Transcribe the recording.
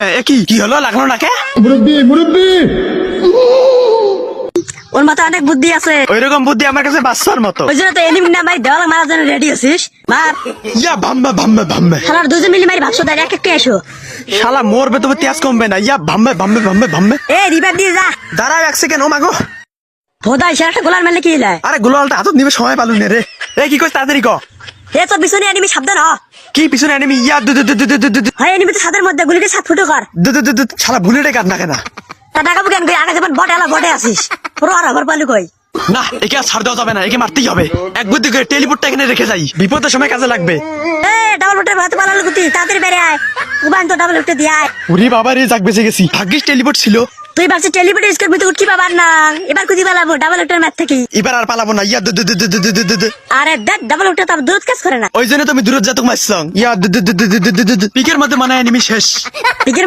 এ কি? কি হলো? লাগল না কে ওর মাথায় অনেক বুদ্ধি আছে। ওই রকম বুদ্ধি আমার কাছে বাচ্চার মতো। ওই জন্য তো এনিমি না মারি দেওয়াল মারার জন্য রেডি আছিস? মার ইয়া ভাম্বে ভাম্বে ভাম্বে খেলার দুজন মিলি মারি ভাবছ তাই এক একটা এসো। শালা মরবে তবে তেজ কমবে না। ইয়া ভাম্বে ভাম্বে ভাম্বে ভাম্বে এ রিভার দিয়ে যা। দাঁড়াও এক সেকেন্ড ও মাগো ভোদাই সে একটা গোলার মেলে কি যায়? আরে গোলালটা হাতত নিবে সময় পালু নে রে। এ কি কইছ তাড়াতাড়ি ক। না একে না একে হবে। এক এখানে রেখে যাই। সময় কাজে লাগবে। এ ভাত আয়। তো বাবা রে গেছি। ভাগ্যিস টেলিপোর্ট ছিল। তুই ভাবছিস টেলিভিশন স্কোর ভিতরে উঠকি পাবার না এবার কুদি পালাবো ডাবল অক্টার ম্যাথ থেকে এবার আর পালাবো না ইয়া আরে দেখ ডাবল অক্টার তো দূরত কাজ করে না ওই জন্য তুমি দূরত যাতক মাসলাম ইয়া পিকের মধ্যে মানে এনিমি শেষ পিকের